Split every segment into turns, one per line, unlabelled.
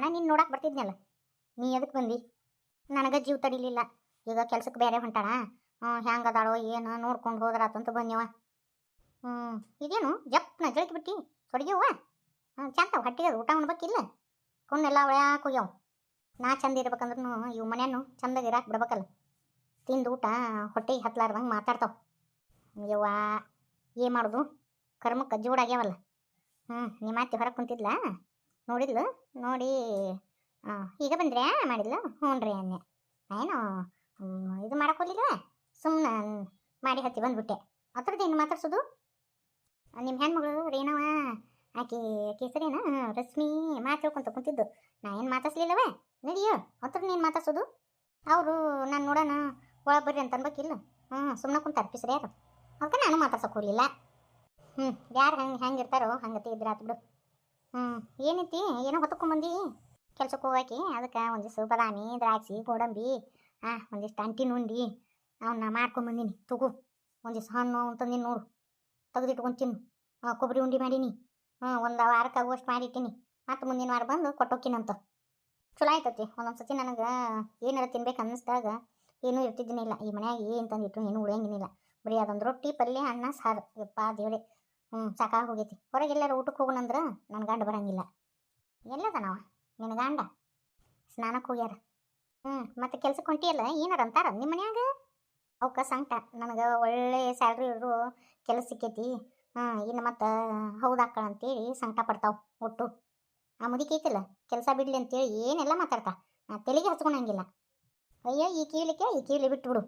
ನಾನು ನಿನ್ನ ನೋಡಕ್ಕೆ ಬರ್ತಿದ್ನಲ್ಲ. ನೀ ಎದಕ್ಕೆ ಬಂದಿ? ನನಗೆ ಜೀವ ತಡಿಲಿಲ್ಲ. ಈಗ ಕೆಲ್ಸಕ್ಕೆ ಬೇರೆ ಹೊಂಟಾಣ ಹ್ಞೂ ಹೆಂಗೆ ಅದಾಳೋ ಏನು ನೋಡ್ಕೊಂಡು ಹೋದ್ರಾತಂತ ಬಂದ್ಯವ ಹ್ಞೂ ಇದೇನು? ಜಪ್ನ ಜಳಕಿ ಬಿಟ್ಟಿ? ತೊಡಗ್ಯವ ಹ್ಞೂ ಚಂದ ಹೊಟ್ಟಿಗೆ ಊಟ ಉಣ್ಬೇಕಿಲ್ಲ? ಕುಣ್ಣೆಲ್ಲ ಒಳ್ಯಾಕೆ ಹೋಗ್ಯಾವ. ನಾ ಚಂದ ಇರ್ಬೇಕಂದ್ರೂ ಇವು ಮನೆಯನ್ನು ಚಂದಾಗಿ ಇರಾಕ್ ಬಿಡ್ಬೇಕಲ್ಲ. ತಿಂದು ಊಟ ಹೊಟ್ಟೆಗೆ ಹತ್ಲಾರ್ದಂಗೆ ಮಾತಾಡ್ತಾವ. ಯವ್ವ, ಏನು ಮಾಡೋದು? ಕರ್ಮಕ್ಕೆ ಜೋಡಾಗ್ಯಾವಲ್ಲ. ಹ್ಞೂ ನಿಮ್ಮ ಅತ್ತೆ ಹೊರಗೆ ಕುಂತಿದ್ಲ? ನೋಡಿದ್ಲು? ನೋಡಿ ಈಗ ಬಂದ್ರೆ ಮಾಡಿದ್ಲು? ಹ್ಞೂ ರೀ ಅನ್ನೆ ಏನು ಇದು ಮಾಡಕ್ಕೆ ಸುಮ್ಮನೆ ಮಾಡಿ ಹತ್ತಿ ಬಂದ್ಬಿಟ್ಟೆ. ಅದ್ರದ್ದು ಏನು ಮಾತಾಡ್ಸೋದು? ನಿಮ್ಮ ಹೆಣ್ಮಗಳು ರೇಣವ, ಆಕೆ ಕೇಸರಿನಾ ರಶ್ಮಿ ಮಾತಾಡ್ಕೊಂತ ಕುಂತಿದ್ದು. ನಾ ಏನು ಮಾತಾಡ್ಸ್ಲಿಲ್ಲವೇ? ನಡಿಯೋ ಹತ್ರ ನೀನು ಮಾತಾಡ್ಸೋದು? ಅವರು ನಾನು ನೋಡೋಣ, ಒಳಗೆ ಬರ್ರಿ ಅಂತ ಅನ್ಬೇಕಿಲ್ಲ. ಹ್ಞೂ ಸುಮ್ಮನೆ ಕುಂತ ಅರ್ಪಿಸ್ರಿ ಯಾರು ಅದಕ್ಕೆ ನಾನು ಮಾತಾಡ್ಸಕ್ಕೆ ಹೋಗಲಿಲ್ಲ. ಹ್ಞೂ ಯಾರು ಹಂಗೆ, ಹೆಂಗೆ ಇರ್ತಾರೋ ಹಂಗತಿ ಇದ್ರೆ ಆತು ಬಿಡು. ಹ್ಞೂ ಏನೈತಿ? ಏನೋ ಹೊತ್ಕೊಂಬಂದಿ ಕೆಲ್ಸಕ್ಕೆ ಹೋಗಾಕಿ, ಅದಕ್ಕೆ ಒಂದಿಷ್ಟು ಬದಾಮಿ, ದ್ರಾಕ್ಷಿ, ಗೋಡಂಬಿ ಹಾಂ ಒಂದಿಷ್ಟು ಅಂಟಿನ ಉಂಡಿ ಅವನ್ನ ಮಾಡ್ಕೊಂಬಂದಿನಿ ತಗೋ, ಒಂದಿಷ್ಟು ಹಣ್ಣು ಅವ್ನು ತಂದಿನಿ ನೋಡು. ತೆಗೆದಿಟ್ಕೊಂಡು ತಿನ್ನು. ಹಾಂ ಕೊಬ್ಬರಿ ಉಂಡಿ ಮಾಡೀನಿ. ಹ್ಞೂ ಒಂದು ವಾರಕ್ಕೆ ಆಗುವಷ್ಟು ಮಾಡಿಟ್ಟಿನಿ. ಮತ್ತು ಮುಂದಿನ ವಾರ ಬಂದು ಕೊಟ್ಟೋಕಿನಂತ ಚಲೋ ಆಯ್ತತಿ. ಒಂದೊಂದು ಸತಿ ನನಗೆ ಏನಾರ ತಿನ್ಬೇಕು ಅನ್ನಿಸ್ದಾಗ ಏನೂ ಇರ್ತಿದ್ದೀನಿಲ್ಲ. ಈ ಮನ್ಯಾಗ ಏನು ತಂದಿಟ್ಟು ಏನು ಉಳಿಯಂಗಿನಿಲ್ಲ. ಬರೀ ಅದೊಂದು ರೊಟ್ಟಿ, ಪಲ್ಯ, ಅನ್ನ, ಸಾರು. ಯಪ್ಪ ದೇವ್ರೆ. ಹ್ಞೂ ಸಾಕಾಗಿ ಹೋಗೈತಿ. ಹೊರಗೆ ಎಲ್ಲಾರು ಊಟಕ್ಕೆ ಹೋಗೋಣಂದ್ರೆ ನನ್ನ ಗಂಡ ಬರಂಗಿಲ್ಲ. ಎಲ್ಲದನವ? ನಿನ್ನ ಗಂಡ? ಸ್ನಾನಕ್ಕೆ ಹೋಗ್ಯಾರ. ಹ್ಞೂ ಮತ್ತೆ ಕೆಲ್ಸಕ್ಕೆ ಹೊಂಟಿಯಲ್ಲ, ಏನಾರ ಅಂತಾರ ನಿಮ್ಮ ಮನ್ಯಾಗ? ಅವಕ್ಕೆ ಸಂಕಟ. ನನಗೆ ಒಳ್ಳೆ ಸ್ಯಾಲ್ರಿ ಇರೋ ಕೆಲಸ ಸಿಕ್ಕೈತಿ. ಹಾಂ ಇನ್ನು ಮತ್ತೆ ಹೌದಾಕಳ ಅಂತೇಳಿ ಸಂಕಟ ಪಡ್ತಾವ ಒಟ್ಟು. ಆ ಮುದಿಕೈತಿಲ್ಲ ಕೆಲಸ ಬಿಡ್ಲಿ ಅಂತೇಳಿ ಏನೆಲ್ಲ ಮಾತಾಡ್ತಾ? ನಾ ತೆಲಿಗೆ ಹಚ್ಕೊಳಂಗಿಲ್ಲ ಅಯ್ಯೋ, ಈ ಕೀಲಿಕ್ಕೆ ಈ ಕೀಲಿ ಬಿಟ್ಬಿಡು.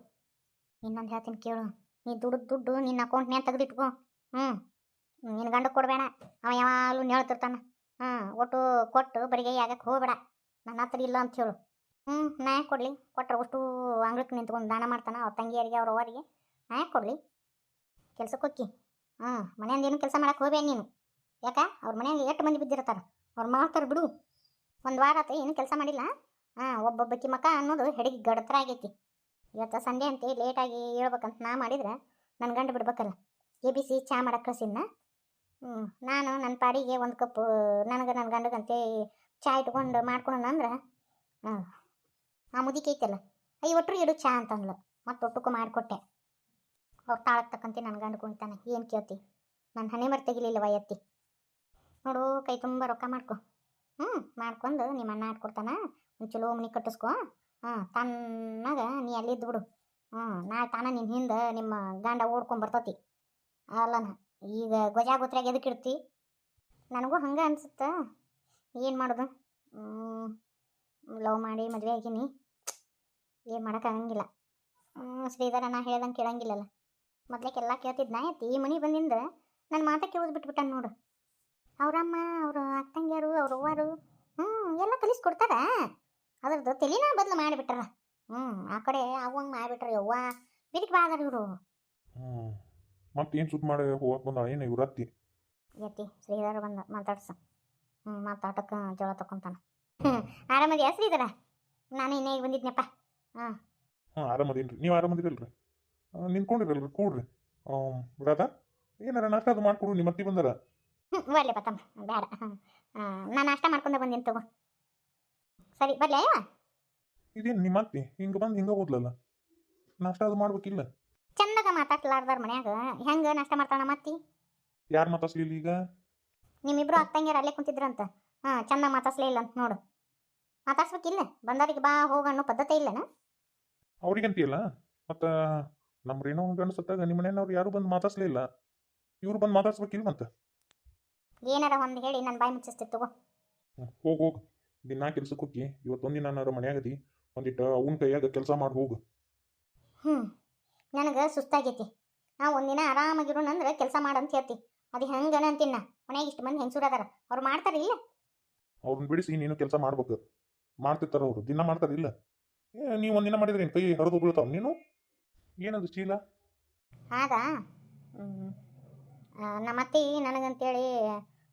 ಇನ್ನೊಂದು ಹೇಳ್ತೀನಿ ಕೇಳು. ನೀ ದುಡ್ಡು ದುಡ್ಡು ನಿನ್ನ ಅಕೌಂಟ್ನ್ಯಾಗ ತೆಗೆದಿಟ್ಕೋ. ಹ್ಞೂ ನಿನ್ನ ಗಂಡ ಕೊಡಬೇಡ. ಅವ ಯಾವಾಗಲೂ ಹೇಳ್ತಿರ್ತಾನೆ. ಹಾಂ, ಒಟ್ಟು ಕೊಟ್ಟು ಬರಿಗೆ ಆಗಕ್ಕೆ ಹೋಗ್ಬೇಡ. ನನ್ನ ಹತ್ರ ಇಲ್ಲ ಅಂತ ಹೇಳು. ಹ್ಞೂ ನಾ ಯಾಕೆ ಕೊಡಲಿ? ಕೊಟ್ಟರೆ ಅಷ್ಟು ಅಂಗ್ಳಕ್ಕೆ ನಿಂತ್ಕೊಂಡು ದಾನ ಮಾಡ್ತಾನೆ ಅವ್ರ ತಂಗಿಯರಿಗೆ, ಅವ್ರ ಅವರಿಗೆ ನಾ ಯಾಕೆ ಕೊಡಲಿ? ಕೆಲ್ಸಕ್ಕೆ ಹೋಗಿ ಹಾಂ ಮನೆಯಿಂದ ಏನು ಕೆಲಸ ಮಾಡಕ್ಕೆ ಹೋಗ್ಬೇಡ ನೀನು. ಯಾಕೆ? ಅವ್ರ ಮನೆಯಲ್ಲಿ ಎಷ್ಟು ಮಂದಿ ಬಿದ್ದಿರ್ತಾರೆ? ಅವ್ರು ಮಾಡ್ತಾರೆ ಬಿಡು. ಒಂದು ವಾರ ಆತ, ಏನು ಕೆಲಸ ಮಾಡಿಲ್ಲ? ಹಾಂ ಒಬ್ಬೊಬ್ಬಕ್ಕಿ ಮಕ ಅನ್ನೋದು ಹೆಡಿಗೆ ಗಡತ್ರ ಆಗೈತಿ. ಇವತ್ತು ಸಂಡೆ ಅಂತ ಲೇಟಾಗಿ ಹೇಳ್ಬೇಕಂತ ನಾ ಮಾಡಿದ್ರೆ ನನ್ನ ಗಂಡ ಬಿಡ್ಬೇಕಲ್ಲ. ಎ ಬಿ ಸಿ ಚಾ ಮಾಡಕ್ಕೆ ಕಳ್ಸಿದ್ನ. ನಾನು ನನ್ನ ಪಾಡಿಗೆ ಒಂದು ಕಪ್, ನನಗೆ ನನ್ನ ಗಂಡಗಂತೆ ಚಾ ಇಟ್ಕೊಂಡು ಮಾಡ್ಕೊಳೋಣ ಅಂದ್ರೆ ಹಾಂ ಆ ಮುದಿಕೆ ಐತಲ್ಲ ಐ ಒಟ್ಟರು ಇಡು ಚಾ ಅಂತಂದ್ಲು ಮತ್ತೆ ಒಟ್ಟುಕು ಮಾಡಿಕೊಟ್ಟೆ. ಅವ್ರು ತಾಳಕ್ಕೆ ತಕ್ಕಂತೆ ನನ್ನ ಗಂಡ ಕುಣಿತಾನೆ, ಏನು ಕೇಳ್ತಿ? ನನ್ನ ಹಣೆ ಮರ್ ತೆಗಿಲಿಲ್ಲವ ಎತ್ತಿ. ನೋಡು, ಕೈ ತುಂಬ ರೊಕ್ಕ ಮಾಡ್ಕೊ. ಹ್ಞೂ ಮಾಡ್ಕೊಂಡು ನಿಮ್ಮ ಅಣ್ಣ ಆಡ್ಕೊಡ್ತಾನ ಒಂದು ಚಲೋ ಮನೆ ಕಟ್ಟಿಸ್ಕೊ. ಹಾಂ ತನ್ನಾಗ ನೀ ಅಲ್ಲಿದ್ದು ಬಿಡು. ಹ್ಞೂ ನಾಳೆ ತಾನ ನಿನ್ನ ಹಿಂದೆ ನಿಮ್ಮ ಗಂಡ ಓಡ್ಕೊಂಡು ಅಲ್ಲನ. ಈಗ ಗೊಜಾ ಗೊತ್ರಾಗ ಎದಕ್ಕೆ ಇಡ್ತಿ? ನನಗೂ ಹಂಗೆ ಅನ್ಸುತ್ತೆ. ಏನು ಮಾಡೋದು? ಲವ್ ಮಾಡಿ ಮದುವೆ ಆಗೀನಿ. ಏನು ಮಾಡೋಕ್ಕಾಗಂಗಿಲ್ಲ ಶ್ರೀಧರ ನಾ ಹೇಳ್ದಂಗೆ ಕೇಳಂಗಿಲ್ಲಲ್ಲ. ಮೊದ್ಲಕ್ಕೆಲ್ಲ ಕೇಳ್ತಿದ್ನ, ಆಯ್ತು, ಈ ಮನೆ ಬಂದಿಂದ ನನ್ನ ಮಾತ ಕೇಳೋದು ನೋಡು. ಅವರಮ್ಮ ಅವರು ಅಕ್ಕಂಗಿಯರು, ಅವ್ರ ಅವ್ವಾರು ಹ್ಞೂ ಎಲ್ಲ ಕಲಿಸ್ಕೊಡ್ತಾರ. ಅದ್ರದ್ದು ತಲೆನ ಬದಲು ಮಾಡಿಬಿಟ್ರ. ಹ್ಞೂ ಆ ಕಡೆ ಅವಂಗೆ ಮಾಡಿಬಿಟ್ರ ಯವ್ವ. ಬಿದಿಗೆ ಬಾದಾರ ಇವರು.
ಮತ್ತೇನು ಸುತ್ತ ಮಾಡಿ ಹೋಗಕ್ಕೆ ಬಂದ ಏನು ಇವರತ್ತಿ?
ಯತಿ ಶ್ರೀಧರ ಬಂದ ಮಾತಾಡ್ಸ. ಹ್ಞೂ ಮಾತಾಡಕ್ಕೆ ಜೋಳ ತಕೊಂತಾನ. ಹ್ಞೂ ಆರಾಮದಿ ಶ್ರೀಧರ? ನಾನು ಇನ್ನೇ ಈಗ ಬಂದಿದ್ನಪ್ಪ. ಹಾಂ.
ಹಾಂ ಆರಾಮದೀನಿ ರೀ ನೀವು ಆರಾಮದಿರಲ್ರಿ? ನಿಂತ್ಕೊಂಡಿರಲ್ರಿ ಕೂಡ್ರಿ. ರಾಧಾ ಏನಾರ ನಾಷ್ಟ ಅದು ಮಾಡ್ಕೊಡು ನಿಮ್ಮ ಅತ್ತಿ ಬಂದಾರ?
ಹ್ಞೂ ಬರಲಿ ಬತ್ತಮ್ಮ ಬೇಡ. ಹಾಂ ನಾನು ನಾಷ್ಟ ಮಾಡ್ಕೊಂಡೆ ಬಂದೀನಿ ತಗೋ. ಸರಿ ಬರ್ಲೇ
ಇದೇನು ನಿಮ್ಮ ಅತ್ತಿ? ಹಿಂಗೆ ಬಂದು ಹಿಂಗೆ ಹೋದ್ಲಲ್ಲ? ನಾಷ್ಟ ಅದು ಮಾಡ್ಬೇಕಿಲ್ಲ?
ಮಾತಾಡ್ಲಾರ್ದಾರ ಮನ್ಯಾಗ? ಹೆಂಗ ನಾಷ್ಟ ಮಾಡ್ತಾಳ ಮತ್ತಿ
ಯಾರು ಮಾತಾಡ್ಸ್ಲಿಲ್ಲ ಈಗ?
ನಿಮ್ಮಿಬ್ರು ಅತ್ತಂಗ್ಯಾರ ಅಲ್ಲೇ ಕುಂತಿದ್ರಂತ. ಹಾಂ ಚಂದ ಮಾತಾಡ್ಸ್ಲೇ ಇಲ್ಲ ಅಂತ ನೋಡು. ಮಾತಾಡ್ಸ್ಬೇಕಿಲ್ಲ? ಬಂದವರಿಗೆ ಬಾ ಹೋಗ ಅನ್ನೋ ಪದ್ಧತಿ ಇಲ್ಲನ?
ಇಲ್ಲ ಮತ್ತ ನಮ್ಮ ಒಂದು ಗಂಡ ಸತ್ತಾಗ ನಿಮ್ಮ ಮನೆಯವ್ರು ಯಾರು ಬಂದು ಮಾತಾಡ್ಸ್ಲೇ ಇಲ್ಲ. ಇವ್ರು ಬಂದು ಮಾತಾಡ್ಸ್ಬೇಕಿಲ್ಲ ಅಂತ
ಏನಾರ ಒಂದು ಹೇಳಿ ನನ್ನ ಬಾಯಿ ಮುಚ್ಚಿಸ್ತಿತ್ತು ತಗೋ.
ಹೋಗಿ ಹೋಗು. ದಿನ ಕೆಲ್ಸಕ್ಕೆ ಹೋಗಿ ಇವತ್ತೊಂದಿನ ನಾನು ಮನೆಯಾಗದಿ ಒಂದಿಟ್ಟು ಅವನ ಕೈಯಾಗ ಕೆಲಸ ಮಾಡಿ ಹೋಗು.
ಹ್ಞೂ ನನಗೆ ಸುಸ್ತಾಗೈತಿ. ನಾ ಒಂದಿನ ಆರಾಮಾಗಿರು ಅಂದ್ರೆ ಕೆಲಸ ಮಾಡಂತ ಹೇಳ್ತಿ. ಅದು ಹೆಂಗನ ಅಂತಿನ್ನ ಮನೆಗೆ ಮನ್ಯಾಗ ಇಷ್ಟು ಮಂದಿ ಹೆಂಗಸೂರು ಅದಾರ. ಅವ್ರು ಮಾಡ್ತಾರ ಇಲ್ಲ?
ಅವ್ರನ್ನ ಬಿಡಿಸಿ ನೀನು ಕೆಲಸ ಮಾಡ್ಬೇಕು. ಮಾಡ್ತಿರ್ತಾರ ಅವರು. ದಿನ ಮಾಡ್ತಾರ ಇಲ್ಲ? ನೀವು ಒಂದಿನ ಮಾಡಿದ್ರೆ ಕೈ ಹರಿದು ಬೀಳ್ತಾವ ನೀನು? ಏನದು ಚೀಲ
ಆಗ ನಮ್ಮ ಅತ್ತಿ ನನಗಂತೇಳಿ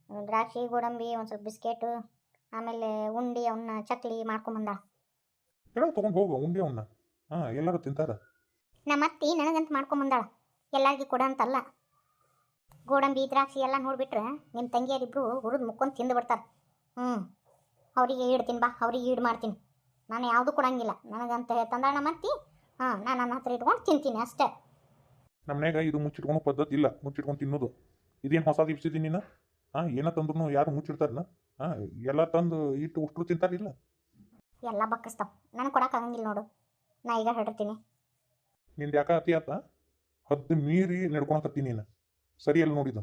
ದ್ರಾಕ್ಷಿ ಗೋಡಂಬಿ ಒಂದು ಸ್ವಲ್ಪ ಬಿಸ್ಕೆಟು ಆಮೇಲೆ ಉಂಡಿ ಅವನ್ನ ಚಕ್ಲಿ ಮಾಡ್ಕೊಂಬಂದ
ಕೆಳಗೆ ತೊಗೊಂಡು ಹೋಗು ಉಂಡಿ ಅವನ್ನ ಹಾಂ ಎಲ್ಲರೂ ತಿಂತಾರ?
ನಮ್ಮ ಅತ್ತಿ ನನಗಂತ ಮಾಡ್ಕೊಂಬಂದಾಳ ಎಲ್ಲರಿಗೂ ಕೊಡ ಅಂತಲ್ಲ. ಗೋಡಂಬಿ ದ್ರಾಕ್ಷಿ ಎಲ್ಲ ನೋಡಿಬಿಟ್ರೆ ನಿಮ್ಮ ತಂಗಿಯರಿಬ್ರು ಹುರಿದು ಮುಕ್ಕೊಂಡು ತಿಂದು ಬಿಡ್ತಾರೆ. ಹ್ಞೂ ಅವರಿಗೆ ಇಡ್ತೀನಿ ಬಾ ಅವ್ರಿಗೆ ಈಡು ಮಾಡ್ತೀನಿ. ನಾನು ಯಾವುದು ಕೊಡಂಗಿಲ್ಲ. ನನಗಂತ ತಂದಾಳ ನಮ್ಮ ಅತ್ತಿ. ಹಾಂ ನಾನು ನನ್ನ ಹತ್ರ ಇಟ್ಕೊಂಡು ತಿಂತೀನಿ ಅಷ್ಟೇ.
ನಮ್ಮನ್ಯಾಗ ಇದು ಮುಚ್ಚಿಟ್ಕೊಳೋ ಪದ್ಧತಿ ಇಲ್ಲ. ಮುಚ್ಚಿಟ್ಕೊಂಡು ತಿನ್ನೋದು. ಇದೇನು ಹೊಸ ದಿಪ್ಸಿದೀನಿ ನೀನು? ಹಾಂ ಏನ ತಂದ್ರು ಯಾರು ಮುಚ್ಚಿಡ್ತಾರನ? ಹಾಂ ಎಲ್ಲ ತಂದು ಇಟ್ಟು ಉಷ್ಟ್ರು ತಿಂತಾರಿಲ್ಲ
ಎಲ್ಲ ಬಕ್ಕಸ್ತಾವ. ನನಗೆ ಕೊಡೋಕ್ಕಾಗಂಗಿಲ್ಲ ನೋಡು. ನಾ ಈಗ ಹೇಳಿರ್ತೀನಿ
ನಿಂದು ಯಾಕ ಅತಿ ಆತ? ಹದ್ದು ಮೀರಿ ನಡ್ಕೊಳಕತ್ತಿ ನೀನು. ಸರಿ ಅಲ್ಲಿ ನೋಡಿದು.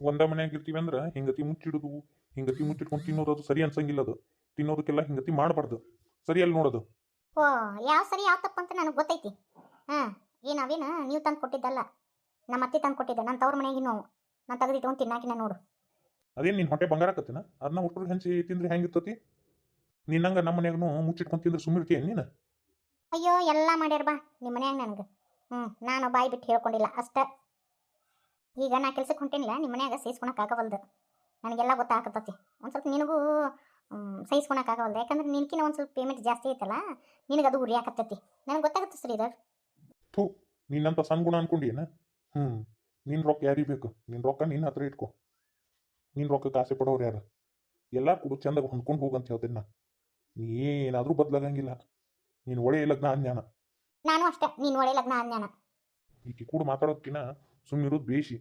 ಒಂದ ಮನ್ಯಾಗ ಇರ್ತೀವಿ ಅಂದ್ರೆ ಹಿಂಗತಿ ಮುಚ್ಚಿಡುದು ಹಿಂಗತಿ ಮುಚ್ಚಿಟ್ಕೊಂಡು ತಿನ್ನೋದು ಅದು ಸರಿ ಅನ್ಸಂಗಿಲ್ಲ ಅದು. ತಿನ್ನೋದಕ್ಕೆಲ್ಲ ಹಿಂಗತಿ ಮಾಡಬಾರ್ದು. ಸರಿ ಅಲ್ಲಿ ನೋಡೋದು.
ಓ ಯಾವ ಸರಿ ಯಾವ ತಪ್ಪು ಅಂತ ನನಗೆ ಗೊತ್ತೈತಿ. ಹಾಂ ಈ ನಾವೇನ ನೀವು ತಂದು ಕೊಟ್ಟಿದ್ದಲ್ಲ. ನಮ್ಮ ಅತ್ತೆ ತಂದು ಕೊಟ್ಟಿದ್ದೆ ನನ್ನ ತವ್ರ ಮನೆಯಾಗಿ ನೋವು ನಾನು ತೆಗೆದು ಇಟ್ಕೊಂಡು ತಿನ್ನಾಕಿನ ನೋಡು.
ಅದೇನು ನಿನ್ನ ಹೊಟ್ಟೆ ಬಂಗಾರ ಆಕತ್ತಿನ? ಅದನ್ನ ಹುಟ್ಟರು ಹೆಂಚಿ ತಿಂದ್ರೆ ಹೆಂಗಿರ್ತತಿ? ನಿನ್ನಂಗ ನಮ್ಮ ಮನ್ಯಾಗನು ಮುಚ್ಚಿಟ್ಕೊಂಡು ತಿಂದ್ರೆ ಸುಮ್ಮಿರ್ತೀಯ ನೀನು?
ಅಯ್ಯೋ, ಎಲ್ಲ ಮಾಡ್ಯಾರ ಬಾ ನಿಮ್ಮ ಮನ್ಯಾಗ ನನಗೆ. ಹ್ಞೂ ನಾನು ಬಾಯಿ ಬಿಟ್ಟು ಹೇಳ್ಕೊಂಡಿಲ್ಲ, ಅಷ್ಟೇ. ಈಗ ನಾ ಕೆಲ್ಸಕ್ಕೆ ಹೊಂಟೇನಿಲ್ಲ ನಿಮ್ಮ ಮನ್ಯಾಗ ಸಹಿಸ್ಕೊಳಕ್ಕಾಗವಲ್ದು ನನಗೆಲ್ಲ ಗೊತ್ತಾಗತ್ತತಿ ಒಂದು ಸ್ವಲ್ಪ ನಿನಗೂ ಸಹಿಸ್ಕೊಳಕ್ಕಾಗವಲ್ದು ಯಾಕಂದ್ರೆ ನಿನ್ಕಿನ ಒಂದು ಸ್ವಲ್ಪ ಪೇಮೆಂಟ್ ಜಾಸ್ತಿ ಐತಲ್ಲ ನಿನಗೆ ಅದು ಉರಿಯಾಕತ್ತೈತಿ. ನನಗೆ ಗೊತ್ತಾಗುತ್ತೆ ಶ್ರೀಧರ್.
ಥೂ ನಿನ್ನಂತ ಸಣ್ಣ ಗುಣ ಅನ್ಕೊಂಡಿಯೇನ? ಹ್ಞೂ ನಿನ್ನ ರೊಕ್ಕ ಯಾರಿಗೆ ಬೇಕು? ನಿನ್ನ ರೊಕ್ಕ ನಿನ್ನ ಹತ್ರ ಇಟ್ಕೊ. ನಿನ್ನ ರೊಕ್ಕಕ್ಕೆ ಆಸೆ ಪಡೋರು ಯಾರು? ಎಲ್ಲ ಕೂಡ ಚಂದಾಗ ಹೊಂದ್ಕೊಂಡು ಹೋಗಂತ ಹೇಳ್ತೀನಿ ನಾ. ನೀ ಏನಾದರೂ ಬದಲಾಗಂಗಿಲ್ಲ. ನೀನು ಒಳ್ಳೆಯ ಲಗ್ನ ಅಂಜಾನ
ನಾನು ಅಷ್ಟೇ ನೀನ್ ಒಳ್ಳೆ ಲಗ್ನ ಅಂಜಾನ
ಈಕೆ ಕೂಡ ಮಾತಾಡೋದ್ಕಿನ ಸುಮ್ಮನಿರೋದು ಬೇಷಿ.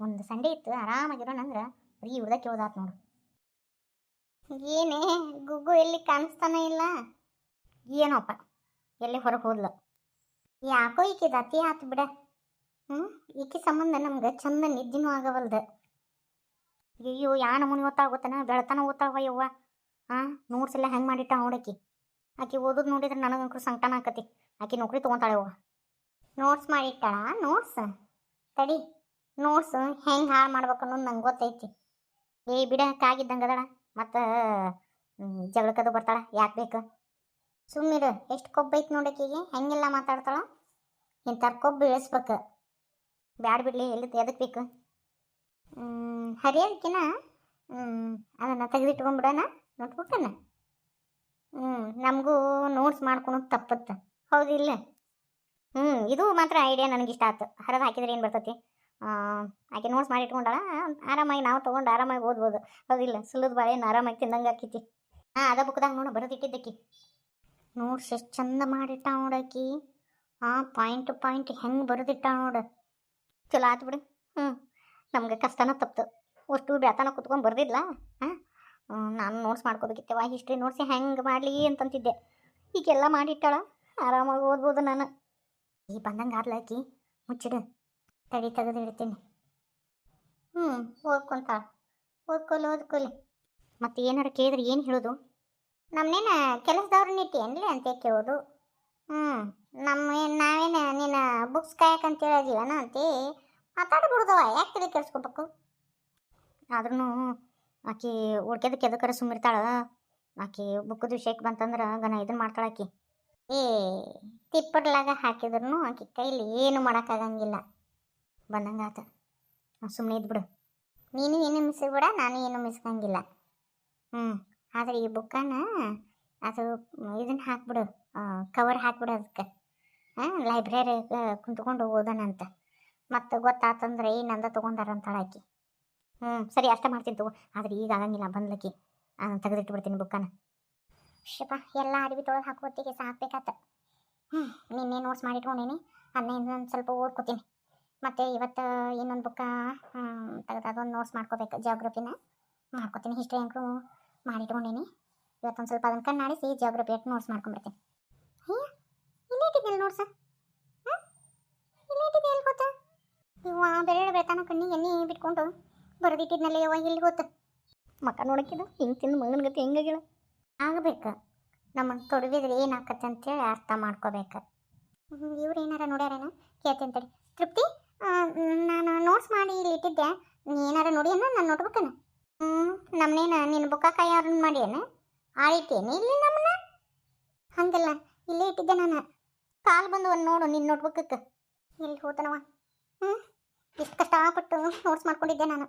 ಒಂದು ಸಂಡೆ ಇತ್ತು ಆರಾಮಾಗಿರೋಣ ಅಂದ್ರ ಬರೀ ಇವ್ರದ ಕೇಳ್ದಾತ್ ನೋಡು. ಏನೇ ಗುಗ್ಗು ಎಲ್ಲಿ ಕಾಣಿಸ್ತಾನೆ ಇಲ್ಲ. ಏನೋಪ್ಪ ಎಲ್ಲಿ ಹೊರಗೆ ಹೋದ್ಲು. ಯಾಕೋ ಈಕೆ ದತಿ ಆತು ಬಿಡ. ಹ್ಞೂ ಈಕೆ ಸಂಬಂಧ ನಮ್ಗೆ ಚಂದ ನಿದ್ದಿನೂ ಆಗವಲ್ದು. ಅಯ್ಯೋ ಯಾ ನಮೂನಿ ಓದ್ತಾಳ ಗೊತ್ತಾನ? ಬೆಳತನ ಓದ್ತಾಳ ಯವ್ವ. ಹಾಂ? ನೋಟ್ಸ್ ಹೆಂಗ್ ಹೆಂಗೆ ಮಾಡಿಟ್ಟ ನೋಡಕಿ ಆಕೆ ಓದೋದು ನೋಡಿದ್ರೆ ನನಗಂಕರು ಸಂಕಟ ಆಕತಿ. ಆಕೆ ನೌಕರಿ ತೊಗೊಂತಾಳೆ ಅವ ನೋಟ್ಸ್ ಮಾಡಿಟ್ಟಾಳ? ನೋಟ್ಸ್ ತಡಿ. ನೋಟ್ಸ್ ಹೆಂಗೆ ಹಾಳು ಮಾಡ್ಬೇಕು ಅನ್ನೋದು ನಂಗೆ ಗೊತ್ತೈತಿ. ಏ ಬಿಡ, ಕಾಗಿದ್ದಂಗೆ ಅದಳ. ಮತ್ತು ಜಗಳಕ್ಕದು ಬರ್ತಾಳ. ಯಾಕೆ ಬೇಕು? ಸುಮ್ಮಿರು ಎಷ್ಟು ಕೊಬ್ಬೈತಿ ನೋಡಕ್ಕೀಗೆ ಹೆಂಗೆಲ್ಲ ಮಾತಾಡ್ತಾಳ? ಇಂಥ ಕೊಬ್ಬು ಇಳಿಸ್ಬೇಕು. ಬ್ಯಾಡ ಬಿಡಲಿ, ಎಲ್ಲಿ ಎದಕ್ಕೆ ಬೇಕು? ಹರಿಯೋದಕ್ಕಿನ ಅದನ್ನು ತೆಗೆದಿಟ್ಕೊಂಡ್ಬಿಡೋಣ ನೋಟ್ಬುಕ್ಕನ್ನು. ಹ್ಞೂ ನಮಗೂ ನೋಟ್ಸ್ ಮಾಡ್ಕೊಳೋದು ತಪ್ಪತ್ತೆ. ಹೌದಿಲ್ಲ ಹ್ಞೂ ಇದು ಮಾತ್ರ ಐಡಿಯಾ ನನಗಿಷ್ಟ ಆಯ್ತು ಹರಿದು ಹಾಕಿದ್ರೆ ಏನು ಬರ್ತೈತಿ? ಆಕೆ ನೋಟ್ಸ್ ಮಾಡಿ ಇಟ್ಕೊಂಡಾಳ, ಆರಾಮಾಗಿ ನಾವು ತೊಗೊಂಡು ಆರಾಮಾಗಿ ಓದ್ಬೋದು. ಹೌದಿಲ್ಲ ಸುಲ್ಲದ ಬಾಳೆ ಆರಾಮಾಗಿ ತಿಂದಂಗೆ ಆಕೈತಿ. ಹಾಂ ಅದ ಬುಕ್ದಾಗ ನೋಡು, ಬರೋದಿಟ್ಟಿದ್ದಕ್ಕಿ. ನೋಟ್ಸ್ ಎಷ್ಟು ಚಂದ ಮಾಡಿಟ್ಟ ನೋಡಕ್ಕಿ ಹಾಂ ಪಾಯಿಂಟ್ ಪಾಯಿಂಟ್ ಹೆಂಗೆ ಬರೆದಿಟ್ಟ ನೋಡು. ಚಲೋ ಆತು ಬಿಡು. ಹ್ಞೂ ನಮ್ಗೆ ಕಷ್ಟನ ತಪ್ತು. ಅಷ್ಟು ಬ್ಯಾತನ ಕುತ್ಕೊಂಡು ಬರ್ದಿಲ್ಲ ಹಾಂ ನಾನು ನೋಟ್ಸ್ ಮಾಡ್ಕೋಬೇಕಿತ್ತವ ಹಿಸ್ಟ್ರಿ ನೋಟ್ಸ್ ಹೆಂಗೆ ಮಾಡಲಿ ಅಂತಂತಿದ್ದೆ. ಈಗೆಲ್ಲ ಮಾಡಿಟ್ಟಾಳ, ಆರಾಮಾಗಿ ಓದ್ಬೋದು ನಾನು. ಈ ಬಂದಂಗೆ ಆದ್ಲ ಆಕಿ ಮುಚ್ಚಿಡು, ತಡಿ ತೆಗೆದು ಇಡ್ತೀನಿ. ಹ್ಞೂ ಓದ್ಕೊಂತಾಳ ಓದ್ಕೊಲಿ ಓದ್ಕೊಲಿ. ಮತ್ತು ಏನಾರು ಕೇಳಿದ್ರೆ ಏನು ಹೇಳೋದು? ನಮ್ಮನೇನ ಕೆಲಸದವ್ರನ್ನ ಇಟ್ಟಿ ಏನ್ಲಿ ಅಂತ ಕೇಳೋದು. ಹ್ಞೂ ನಮ್ಮ ನಾವೇನ ನೀನು ಬುಕ್ಸ್ ಕಾಯಕಂತ ಹೇಳೋದಿಲ್ಲನ ಅಂತ. ಮಾತಾಡ್ಬಿಡ್ದವ ಯಾಕೆ ತಿಳಿ ಕೆಡಿಸ್ಕೋಬೇಕು? ಆದ್ರೂ ಆಕಿ ಉಳ್ಕೆದಕ್ಕೆ ಎದಕ್ಕರ ಸುಮ್ಮಿರ್ತಾಳ ಆಕಿ ಬುಕ್ಕದ ವಿಷಯಕ್ಕೆ ಬಂತಂದ್ರೆ ಗನ ಇದನ್ನ ಮಾಡ್ತಾಳೆ ಆಕಿ. ಏ, ತಿಪ್ಪರ್ಲಾಗ ಹಾಕಿದ್ರು ಆಕಿ ಕೈಲಿ ಏನು ಮಾಡೋಕ್ಕಾಗಂಗಿಲ್ಲ ಬಂದಂಗಾತ. ಸುಮ್ಮನೆ ಇದ್ಬಿಡು. ನೀನು ಏನು ಮಿಸ್ಬಿಡ, ನಾನು ಏನು ಮಿಸ್ಕಂಗಿಲ್ಲ ಹ್ಞೂ ಆದರೆ ಈ ಬುಕ್ಕನ ಅದು ಇದನ್ನ ಹಾಕ್ಬಿಡು ಕವರ್ ಹಾಕ್ಬಿಡು ಅದಕ್ಕೆ ಹಾಂ ಲೈಬ್ರರಿಗೆ ಕುಂತ್ಕೊಂಡು ಓದೋಣಂತ. ಮತ್ತು ಗೊತ್ತಾತಂದ್ರೆ ಏನಂದ ತೊಗೊಂಡಾರಂತಾಳ ಆಕಿ. ಹ್ಞೂ ಸರಿ, ಅಷ್ಟೇ ಮಾಡ್ತೀನಿ ತಗೋ. ಆದ್ರೆ ಈಗ ಆಗಂಗಿಲ್ಲ ಬಂದ್ಲಕ್ಕಿ ತೆಗೆದಿಟ್ಬಿಡ್ತೀನಿ ಬುಕ್ಕನ. ಶಪ ಎಲ್ಲ ಅಡವಿ ತೊಳೆದು ಹಾಕೋತಿಗೆ ಸಾಕ್ಬೇಕಾತ. ಹ್ಞೂ ನಿನ್ನೆ ನೋಟ್ಸ್ ಮಾಡಿಟ್ಕೊಂಡೇನಿ. ಅದನ್ನ ಇನ್ನೊಂದು ಸ್ವಲ್ಪ ಓದ್ಕೋತೀನಿ. ಮತ್ತು ಇವತ್ತು ಇನ್ನೊಂದು ಬುಕ್ಕ ತೆಗೆದು ಅದೊಂದು ನೋಟ್ಸ್ ಮಾಡ್ಕೋಬೇಕು ಜಿಯೋಗ್ರಫಿನ ಮಾಡ್ಕೋತೀನಿ ಹಿಸ್ಟ್ರಿ ಅಂಕರು ಮಾಡಿಟ್ಕೊಂಡೇನಿ. ಇವತ್ತೊಂದು ಸ್ವಲ್ಪ ಅದನ್ನು ಕಣ್ಣಾಡಿಸಿ ಜಿಯೋಗ್ರಫಿ ಅಟ್ಟು ನೋಟ್ಸ್ ಮಾಡ್ಕೊಂಡ್ಬಿಡ್ತೀನಿ. ಅಯ್ಯ ಇಲ್ಲೇ ಇಟ್ಟಿದ್ದಿಲ್ಲ ನೋಟ್ಸ ಹಾಂ ಇಲ್ಲೇ ಇಟ್ಟಿದ್ದೆ ಎಲ್ಲಿ ಗೊತ್ತಾ? ಇವ ಬೆಳ್ಳ ಬೆಳ್ತಾನ ಕಣ್ಣಿಗೆ ಎಣ್ಣೆ ಬಿಟ್ಕೊಂಡು. ಬರೆದಿಟ್ಟಿದ್ನಲ್ಲ ಇವ ಇಲ್ಲಿ ಗೊತ್ತ ಮಕ್ಕ ನೋಡಕ್ಕಿದ ಹಿಂಗೆ ತಿಂದು ಮಗನ ಗತಿ ಹೆಂಗಾಗಿಲ್ಲ ಆಗಬೇಕು. ನಮಗೆ ತೊಡಗಿದ್ರೆ ಏನಾಕತ್ತೆ ಅಂತೇಳಿ ಅರ್ಥ ಮಾಡ್ಕೋಬೇಕು. ಇವ್ರು ಏನಾರ ನೋಡ್ಯಾರೇನ? ಕೇಳ್ತೀನಿ ತೃಪ್ತಿ ನಾನು ನೋಟ್ಸ್ ಮಾಡಿ ಇಲ್ಲಿ ಇಟ್ಟಿದ್ದೆ. ಏನಾರ ನೋಡಿಯನ ನಾನು ನೋಡ್ಬೇಕನ ಹ್ಞೂ ನಮ್ಮನೇನ ನಿನ್ನ ಬುಕ್ಕ ಅವ್ರನ್ನ ಮಾಡಿಯೇನ? ಆಳಿಟ್ಟೇನೆ ಇಲ್ಲಿ ನಮ್ಮನ್ನ ಹಂಗಲ್ಲ, ಇಲ್ಲೇ ಇಟ್ಟಿದ್ದೆ ನಾನು. ಕಾಲು ಬಂದು ಒಂದು ನೋಡು ನಿನ್ನ ನೋಟ್ಬುಕ್ಕಕ್ಕೆ ಎಲ್ಲಿ ಹೋತನವ ಹ್ಞೂ ಇಷ್ಟು ಕಷ್ಟಪಟ್ಟು ನೋಟ್ಸ್ ಮಾಡ್ಕೊಂಡಿದ್ದೆ ನಾನು.